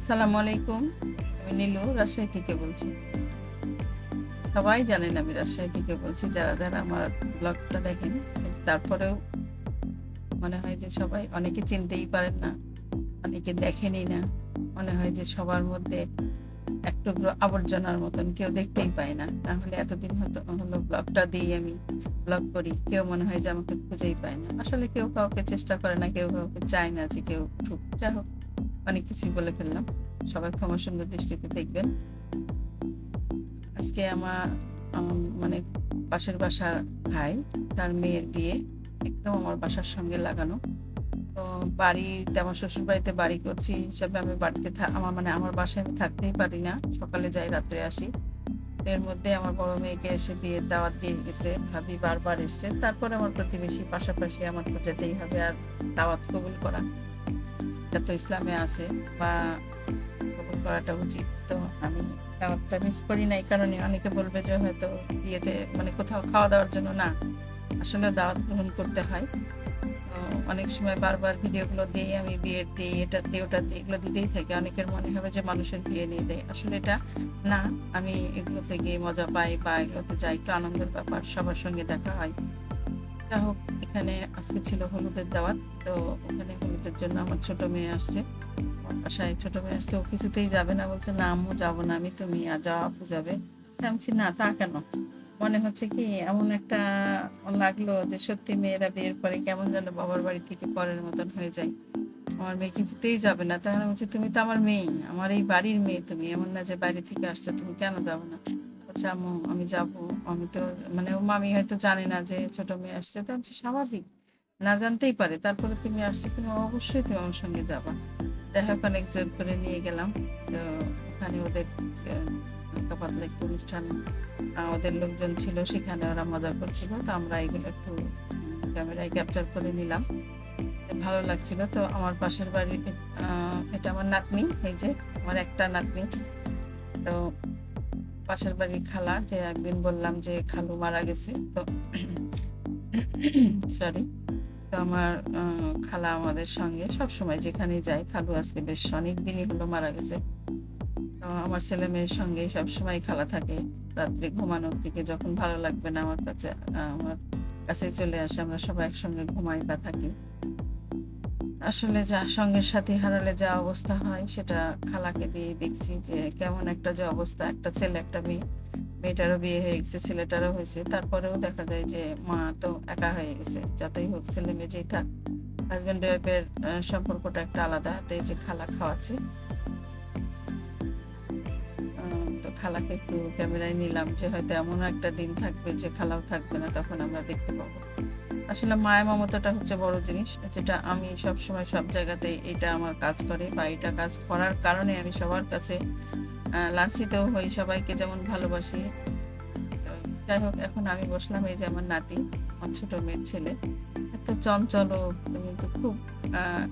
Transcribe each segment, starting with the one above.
আসসালামু আলাইকুম। আমি নীলু, রাজশাহী থেকে বলছি। সবাই জানেন আমি রাজশাহী থেকে বলছি, যারা যারা আমার ব্লগটা দেখেন, তারপরেও মনে হয় যে সবাই অনেকে চিনতেই পারেন না, অনেকে দেখেনি না। মনে হয় যে সবার মধ্যে একটু আবর্জনার মতন কেউ দেখতেই পায় না। তাহলে এতদিন হয়তো হলো ব্লগটা দিয়ে আমি ব্লগ করি। কেউ মনে হয় যে আমাকে খুঁজেই পায় না। আসলে কেউ কাউকে চেষ্টা করে না, কেউ কাউকে চায় না যে কেউ যা হোক। অনেক কিছুই বলে ফেললাম। সবাই ক্ষমা সুন্দর দৃষ্টিতে দেখবেন। আজকে আমার মানে পাশের বাসার ভাই, তার মেয়ের বিয়ে, একদম আমার বাসার সঙ্গে লাগানো। তো বাড়িতে আমার শ্বশুর বাড়িতে বাড়ি করছি হিসাবে আমি বাড়িতে আমার মানে আমার বাসায় আমি থাকতেই পারি না। সকালে যাই, রাত্রে আসি। এর মধ্যে আমার বড় মেয়েকে এসে বিয়ের দাওয়াত দিয়ে গেছে। ভাবি বারবার এসছে। তারপরে আমার প্রতিবেশী পাশাপাশি আমার তো যেতেই হবে আর দাওয়াত কবুল করা। এটা তো ইসলামে আছে বা কবুল করাটা উচিত। তো আমি দাওয়াতটা মিস করি না এই কারণে অনেকে বলবে যে হয়তো বিয়েতে মানে কোথাও খাওয়া দাওয়ার জন্য না। আসলে দাওয়াত গ্রহণ করতে হয়। অনেক সময় বারবার ভিডিওগুলো দিয়ে আমি বিয়ের দিই, এটা দিই, ওটা দিই, এগুলো দিতেই থাকি। অনেকের মনে হবে যে মানুষের বিয়ে নিয়ে দেয়। আসলে এটা না, আমি এগুলোতে গিয়ে মজা পাই বা এগুলোতে যাই, একটু আনন্দের ব্যাপার, সবার সঙ্গে দেখা হয়। যা হোক, এখানে আজকে ছিল হলুদের দাওয়াত, তো ওখানে হলুদের জন্য আমার ছোট মেয়ে আসছে। বাসায় ছোট মেয়ে আসছে, ও কিছুতেই যাবে না, বলছে, না, আম্মু, যাব না, আমি তুমি আর যাও আপু যাবে। আমি না, তা কেন? মনে হচ্ছে কি, এমন একটা লাগল যে সত্যি মেয়েরা বিয়ের পরে কেমন যেন বাবার বাড়ি থেকে পরের মতন হয়ে যায়। আমার মেয়ে কিছুতেই যাবে না। তাহলে বলছে, তুমি তো আমার মেয়ে, আমার এই বাড়ির মেয়ে তুমি। এমন না যে বাইরে থেকে আসছো, তুমি কেন যাব না? আচ্ছা আম্মু, আমি যাব। আমি তো মানে ও মামি হয়তো জানে না যে ছোট মেয়ে আসছে, তো স্বাভাবিক। না জানতেই পারে, তারপরে তুমি আসছো তুমি অবশ্যই তুমি আমার সঙ্গে যাবা। যাই হোক, অনেক জোর করে নিয়ে গেলাম। তো ওখানে ওদের পাতলা একটু অনুষ্ঠান ওদের লোকজন ছিল সেখানে ওরা মজা করছিল, তো আমরা এগুলো একটু ক্যামেরায় ক্যাপচার করে নিলাম। ভালো লাগছিল। তো আমার পাশের বাড়ি এটা আমার নাতনি, এই যে, আমার একটা নাতনি। তো পাশের বাড়ির খালা, যে একদিন বললাম যে খালু মারা গেছে, তো সরি তো আমার খালা আমাদের সঙ্গে সব সময় যেখানে যাই খালু আজকে বেশ অনেক দিনই হলো মারা গেছে। তো আমার ছেলে মেয়ের সঙ্গে সব সময় খালা থাকে, রাত্রে ঘুমানোর দিকে যখন ভালো লাগবে না আমার কাছে আমার কাছে চলে আসে, আমরা সবাই একসঙ্গে ঘুমাই বা থাকি। আসলে যা সঙ্গের সাথে হারালে যা অবস্থা হয়, সেটা খালাকে দিয়ে দেখছি যে কেমন একটা যে অবস্থা, একটা ছেলে, একটা মেয়ে। মেয়েটারও বিয়ে হয়ে গেছে, ছেলেটারও হয়েছে। তারপরেও দেখা যায় যে মা তো একা হয়ে গেছে। যতই হোক, ছেলে মেয়ে যেই থাক হাজব্যান্ড ওয়াইফের সম্পর্কটা একটা আলাদা। তো এই যে খালা খাওয়াচ্ছে। তো খালাকে একটু ক্যামেরায় নিলাম যে হয়তো এমন একটা দিন থাকবে যে খালাও থাকবে না, তখন আমরা দেখতে পাবো। আসলে মায়া মমতাটা হচ্ছে বড় জিনিস যেটা আমি সব সময় সব জায়গাতে এটা আমার কাজ করে বা এটা কাজ করার কারণে আমি সবার কাছে লাঞ্ছিত হই সবাইকে যেমন ভালোবাসি। যাই হোক এখন আমি বসলাম এই যে আমার নাতি আমার ছোট মেয়ের ছেলে। এত চঞ্চল ও, তুমি তো খুব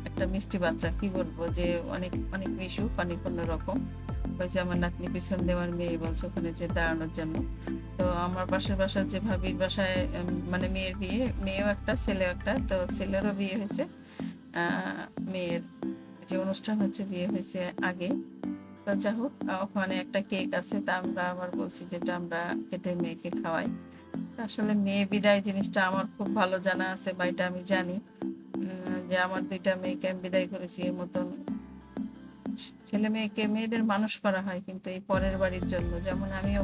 একটা মিষ্টি বাচ্চা কি বলব যে অনেক অনেক মিশুক অনেক অন্যরকম। ওই যে আমার নাতনি পিছন দেওয়ার মেয়ে বলছে ওখানে যে দাঁড়ানোর জন্য। তো আমার পাশের বাসার যে ভাবির বাসায় মানে মেয়ের বিয়ে, মেয়েও একটা, ছেলেও একটা, তো ছেলেরও বিয়ে হয়েছে। মেয়ের যে অনুষ্ঠান হচ্ছে বিয়ে হয়েছে আগে। তো যা হোক ওখানে একটা কেক আছে, তা আমরা আবার বলছি যেটা আমরা কেটে মেয়েকে খাওয়াই। আসলে মেয়ে বিদায় জিনিসটা আমার খুব ভালো জানা আছে বা এটা আমি জানি। যে আমার দুইটা মেয়েকে আমি বিদায় করেছি এর মতন ছেলে মেয়েকে মেয়েদের মানুষ করা হয় কিন্তু এই পরের বাড়ির জন্য। যেমন আমিও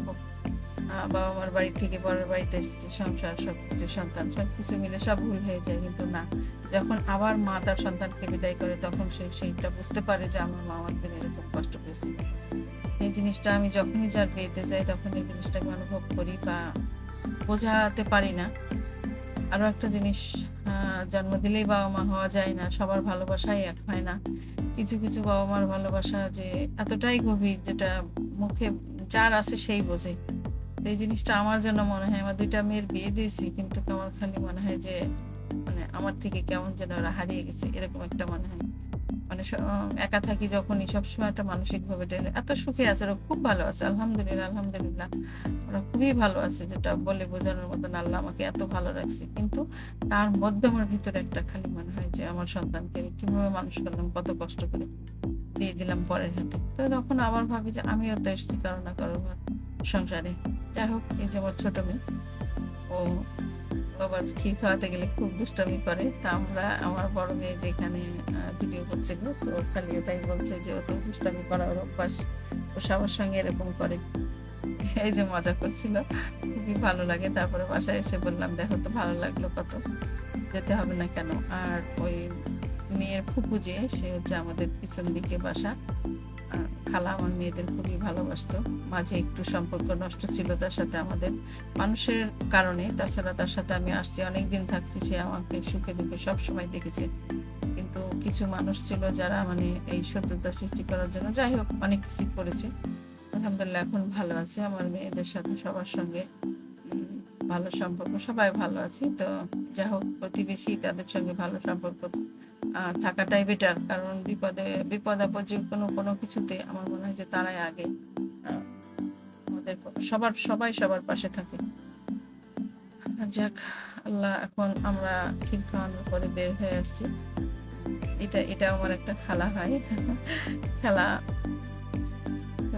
বাবা মার বাড়ি থেকে পরের বাড়িতে এসেছি, সংসার, সবকিছু, সন্তান, সবকিছু মিলে সব ভুল হয়ে যায় কিন্তু না। যখন আবার মা তার সন্তানকে বিদায় করে তখন সে সেইটা বুঝতে পারে যে আমার মা আমার জন্য এরকম কষ্ট পেয়েছে। এই জিনিসটা আমি যখনই যার বিয়েতে যাই তখন এই জিনিসটা আমি অনুভব করি বা বোঝাতে পারি না। আরও একটা জিনিস জন্ম দিলেই বাবা মা হওয়া যায় না, সবার ভালোবাসাই এক হয় না। কিছু কিছু বাবা মার ভালোবাসা যে এতটাই গভীর যেটা মুখে যার আছে সেই বোঝে। এই জিনিসটা আমার জন্য মনে হয়, আমার দুইটা মেয়ের বিয়ে দিয়েছি, কিন্তু আমার খালি মনে হয় যে মানে আমার থেকে কেমন যেন ওরা হারিয়ে গেছে, এরকম একটা মনে হয়। মানে একা থাকি যখনই সবসময় একটা মানসিক ভাবে এত সুখে আছে, ওরা খুব ভালো আছে, আলহামদুলিল্লাহ আলহামদুলিল্লাহ। ওরা খুবই ভালো আছে, যেটা বলে বোঝানোর মতন আল্লাহ আমাকে এত ভালো রাখছে। কিন্তু তার মধ্যে আমার ভিতরে একটা খালি মনে হয় যে, আমার সন্তানকে আমি কীভাবে মানুষ করলাম, কত কষ্ট করে দিয়ে দিলাম পরের হাতে। তো তখন আবার ভাবি যে, আমিও তো এসেছি কারও না কারও সংসারে। যাই হোক, এই যে আমার ছোট মেয়ে, ও আবার ক্ষীর খাওয়াতে গেলে খুব দুষ্টামি করে। তা আমরা, আমার বড় মেয়ে যেখানে ভিডিও করছিল তো খালি এটাই বলছে যে তো দুষ্টামি করার অভ্যাস। ও সবার সঙ্গে এরকম করে। এই যে মজা করছিল। খুবই ভালো লাগে। তারপরে বাসায় এসে বললাম, দেখো তো ভালো লাগল কত। যেতে হবে না কেন? আর ওই মেয়ের ফুপু যে, সে হচ্ছে আমাদের পিছন দিকে বাসা। খালা আমার মেয়েদের খুবই ভালোবাসতো। মাঝে একটু সম্পর্ক নষ্ট ছিল তার সাথে আমাদের। মানুষের কারণে, তাছাড়া তার সাথে আমি আসছি অনেক দিন থাকছি, সে আমাকে সুখে দুঃখে সব সময় দেখেছে। কিন্তু কিছু মানুষ ছিল যারা মানে এই শত্রুতা সৃষ্টি করার জন্য, যাই হোক, অনেক কিছুই করেছে। আলহামদুলিল্লাহ, এখন ভালো আছে। আমার মেয়েদের সাথে, সবার সঙ্গে ভালো সম্পর্ক, সবাই ভালো আছি। তো যাই হোক, প্রতিবেশী তাদের সঙ্গে ভালো সম্পর্ক। থাকাটাই বেটার কারণ বিপদে বিপদ আপদ যে কোনো কোনো কিছুতে আমার মনে হয় যে তারাই আগে। আমাদের সবার সবাই সবার পাশে থাকে। যাক আল্লাহ এখন আমরা ক্ষীর খাওয়ানোর পরে বের হয়ে আসছি। এটা এটা আমার একটা খেলা হয় খেলা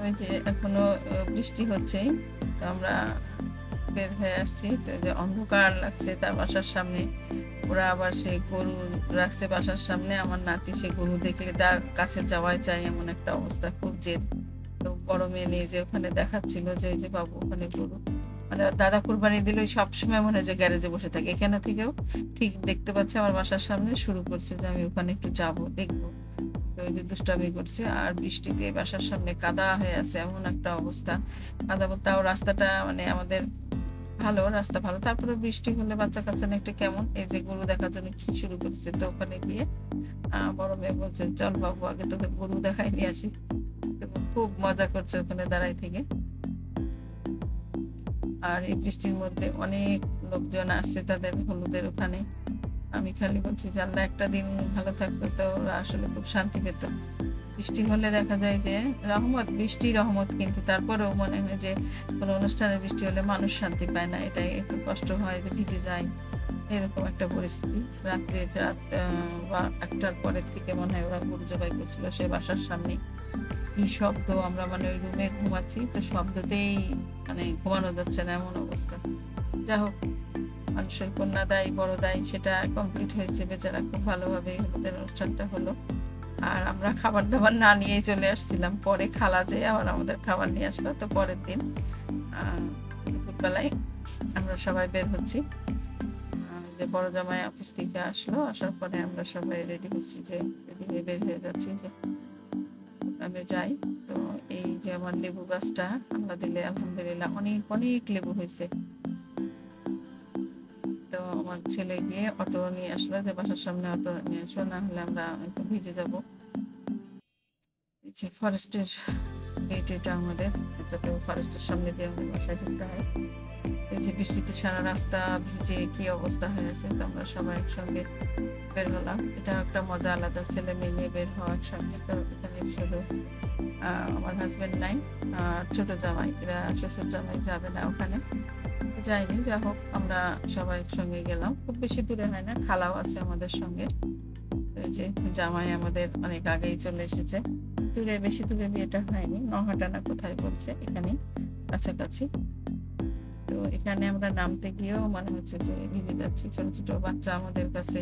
ওই যে এখনও বৃষ্টি হচ্ছে তো আমরা বের হয়ে আসছি। তো যে অন্ধকার লাগছে তার বাসার সামনে। ওরা আবার সেই গরু রাখছে বাসার সামনে, আমার নাতি সে গরু দেখলে তার কাছে যাওয়াই চাই এমন একটা অবস্থা, খুব জেদ। তো বড় মেয়ে নিয়ে যে ওখানে দেখাচ্ছিল যে যে বাবু ওখানে গরু। মানে দাদা কুরবানি দিলে সবসময় মনে হয় যে গ্যারেজে বসে থাকে। এখানে থেকেও ঠিক দেখতে পাচ্ছে আমার বাসার সামনে শুরু করছে যে আমি ওখানে একটু যাব, দেখব। ওই যে দুষ্টামি করছে আর বৃষ্টিতে বাসার সামনে কাদা হয়ে আছে, এমন একটা অবস্থা। কাদা তাও রাস্তাটা মানে আমাদের ভালো, রাস্তা ভালো। তারপরে বৃষ্টি হলে বাচ্চা কাচ্চা একটু কেমন? এই যে গরু দেখার জন্য কি শুরু করেছে? তো ওখানে গিয়ে বড় মেয়ে বলছে, চল বাবু, আগে তোকে গরু দেখাই নিয়ে আসি। খুব মজা করছে ওখানে দাঁড়াই থেকে। আর এই বৃষ্টির মধ্যে অনেক লোকজন আসছে তাদের হলুদের ওখানে। আমি খালি বলছি যে, আল্লাহ একটা দিন ভালো থাকতো তো ওরা আসলে খুব শান্তি পেত। বৃষ্টি হলে দেখা যায় যে রহমত, বৃষ্টি, রহমত কিন্তু তারপরেও মনে হয় যে কোনো অনুষ্ঠানে বৃষ্টি হলে মানুষ শান্তি পায় না। এটাই একটু কষ্ট হয় যে ভিজে যায়। এরকম একটা পরিস্থিতি। রাত্রে রাত একটার পরের থেকে মনে হয় ওরা গরু জবাই করছিল সে বাসার সামনে। কি শব্দ? আমরা মানে ওই রুমে ঘুমাচ্ছি, তো শব্দতেই মানে ঘুমানো যাচ্ছে না এমন অবস্থা। যা হোক, মানুষের কন্যা দায়, বড় দায়, সেটা কমপ্লিট হয়েছে। বেচারা খুব ভালোভাবে হলুদের অনুষ্ঠানটা হলো। আর আমরা খাবার দাবার না নিয়েই চলে আসছিলাম। পরে খালা যে আবার আমাদের খাবার নিয়ে আসলো, তো পরের দিন দুপুরবেলায় আমরা সবাই বের হচ্ছি। যে বড় জামাই অফিস থেকে আসলো, আসার পরে আমরা সবাই রেডি হচ্ছি যে রেডি হয়ে বের হয়ে যাচ্ছি যে, আমি যাই। তো এই যে আমার লেবু গাছটা, আল্লাহ দিলে আলহামদুলিল্লাহ, অনেক অনেক লেবু হয়েছে। তো আমার ছেলে গিয়ে অটো নিয়ে আসলো যে, বাসার সামনে অটো নিয়ে আসলো না হলে আমরা একটু ভিজে যাব। যে ফরেস্টের গেট এটা আমাদের। এটাতে ফরেস্টের সামনে দিয়ে আমাদের বাসায় ঢুকতে হয়। এই যে বৃষ্টিতে সারা রাস্তা ভিজে কি অবস্থা হয়ে আছে, তো আমরা সবাই একসঙ্গে বের হলাম। এটা একটা মজা আলাদা, ছেলে মেয়ে নিয়ে বের হওয়া একসঙ্গে। তো এখানে শুধু আমার হাজবেন্ড নাই, আর ছোট জামাই, এরা শ্বশুর জামাই যাবে না ওখানে। যাইনি যা হোক, আমরা সবাই একসঙ্গে গেলাম। খুব বেশি দূরে হয় না, খালাও আছে আমাদের সঙ্গে। এই যে জামাই আমাদের অনেক আগেই চলে এসেছে। দূরে, বেশি দূরে বিয়েটা হয়নি নহাটা না কোথায় বলছে এখানে কাছাকাছি। তো এখানে আমরা নামতে গিয়েও মনে হচ্ছে যে ভিজে যাচ্ছি, ছোট ছোট বাচ্চা আমাদের কাছে।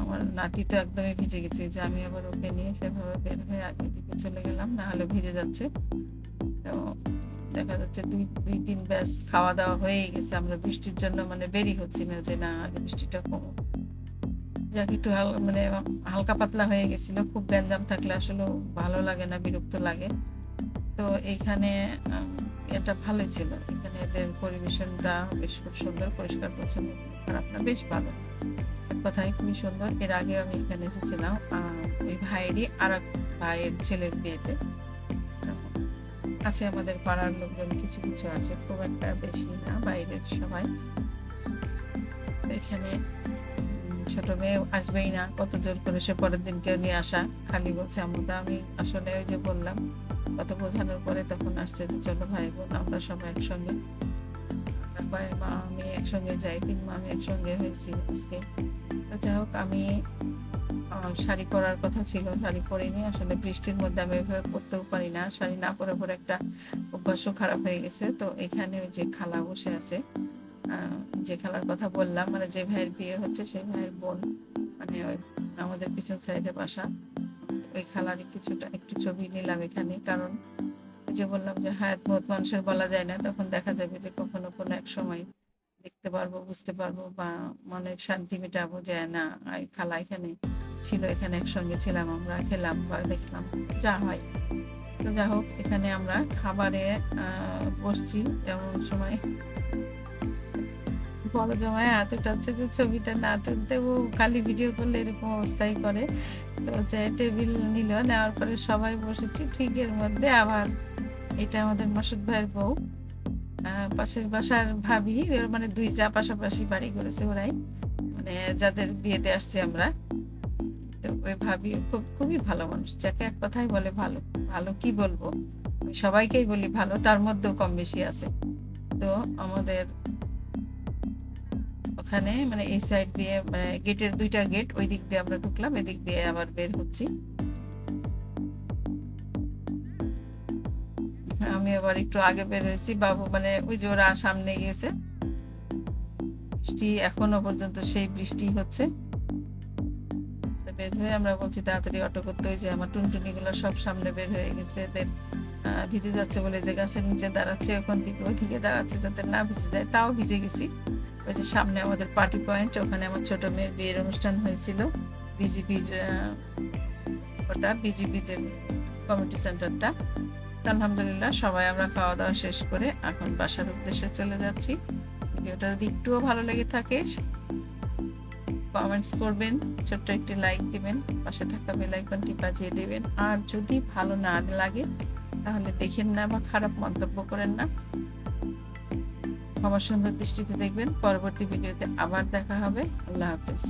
আমার নাতি তো একদমই ভিজে গেছে, যে আমি আবার ওকে নিয়ে সেভাবে বের হয়ে আগে দিকে চলে গেলাম, না হলে ভিজে যাচ্ছে। তো দেখা যাচ্ছে দুই দুই, তিন ব্যাস খাওয়া দাওয়া হয়ে গেছে। আমরা বৃষ্টির জন্য মানে বেরি হচ্ছি না যে না বৃষ্টিটা কমুক। যাক, একটু মানে হালকা পাতলা হয়ে গেছিল। খুব গ্যাঞ্জাম থাকলে আসলে ভালো লাগে না, বিরক্ত লাগে। তো এইখানে এটা ভালোই ছিল। এখানে এদের পরিবেশনটা বেশ খুব সুন্দর, পরিষ্কার, পরিচ্ছন্ন। খারাপ না বেশ ভালো। কথায় খুবই সুন্দর। এর আগে আমি এখানে এসেছিলাম ওই ভাইয়েরই আর এক ভাইয়ের ছেলের বিয়েতে। আছে আমাদের পাড়ার লোকজন, কিছু কিছু আছে, খুব একটা বেশি না, বাইরের সবাই। এখানে ছোট মেয়ে আসবেই না, কত জোর করে সে পরের দিন কেউ নিয়ে আসা, খালি বলছে আমরা আমি আসলে ওই যে বললাম কত বোঝানোর পরে তখন আসছে যে, চলো ভাই বোন, আমরা সবাই একসঙ্গে। ভাই, মা, আমি একসঙ্গে যাই, তিন মা, আমি একসঙ্গে হয়েছি আজকে। তো যাই হোক, আমি শাড়ি পরার কথা ছিল, শাড়ি করিনি আসলে বৃষ্টির মধ্যে আমি এভাবে পরতেও পারি না। শাড়ি না পরে পরে একটা অভ্যাসও খারাপ হয়ে গেছে। তো এখানে ওই যে খালা বসে আছে যে খালার কথা বললাম মানে যে ভাইয়ের বিয়ে হচ্ছে সেই ভাইয়ের বোন মানে ওই আমাদের পিছন সাইডে বাসা। ওই খালারই কিছুটা একটু ছবি নিলাম এখানে, কারণ যে বললাম যে হায়াত মত মানুষের বলা যায় না, তখন দেখা যাবে যে কখনো কোনো এক সময় দেখতে পারব, বুঝতে পারব, বা মনের শান্তি মেটাবো যে না খালা এখানে ছিল, এখানে একসঙ্গে ছিলাম, আমরা খেলাম বা দেখলাম, যা হয়। তো যাই হোক, এখানে আমরা খাবারে বসছি এমন সময়। বড় জামাই হাতে টাচ্ছে যে ছবিটা না তুলতে, ও খালি ভিডিও করলে এরকম অবস্থাই করে। তো যে টেবিল নিল, নেওয়ার পরে সবাই বসেছি, ঠিক এর মধ্যে আবার এটা আমাদের মাসুদ ভাইয়ের বউ। পাশের বাসার ভাবি মানে দুই যা পাশাপাশি বাড়ি করেছে ওরাই। মানে যাদের বিয়েতে আসছে আমরা। তো ওই ভাবি, খুব, খুবই ভালো মানুষ, যাকে এক কথাই বলে ভালো ভালো কি বলব? সবাইকেই বলি ভালো, তার মধ্যেও কম বেশি আছে। তো আমাদের ওখানে মানে এই সাইড দিয়ে মানে গেটের দুইটা গেট ওই দিক দিয়ে আমরা ঢুকলাম, এদিক দিয়ে আবার বের হচ্ছি। আমি আবার একটু আগে বের হয়েছি, বাবু মানে ওই যে ওরা সামনে গিয়েছে। বৃষ্টি এখনও পর্যন্ত সেই বৃষ্টি হচ্ছে। বের হয়ে আমরা বলছি তাড়াতাড়ি অটো করতে ওই যে আমার টুনটুনি গুলো সব সামনে বের হয়ে গেছে। এদের ভিজে যাচ্ছে বলে যে গাছের নিচে দাঁড়াচ্ছে ওই দিকে দাঁড়াচ্ছে যাতে না ভিজে যায়। তাও ভিজে গেছি। ওই যে সামনে আমাদের পার্টি পয়েন্ট ওখানে আমার ছোট মেয়ের বিয়ের অনুষ্ঠান হয়েছিল। বিজিবির ওটা বিজিবিদের কমিটি সেন্টারটা আলহামদুলিল্লাহ সবাই আমরা খাওয়া দাওয়া শেষ করে এখন বাসার উদ্দেশ্যে চলে যাচ্ছি। ভিডিওটা যদি একটুও ভালো লেগে থাকে কমেন্টস করবেন, ছোট্ট একটি লাইক দিবেন, পাশে থাকা বেল আইকনটি বাজিয়ে দেবেন। আর যদি ভালো না লাগে, তাহলে দেখেন না বা খারাপ মন্তব্য করেন না। আমার সুন্দর দৃষ্টিতে দেখবেন। পরবর্তী ভিডিওতে আবার দেখা হবে। আল্লাহ হাফেজ।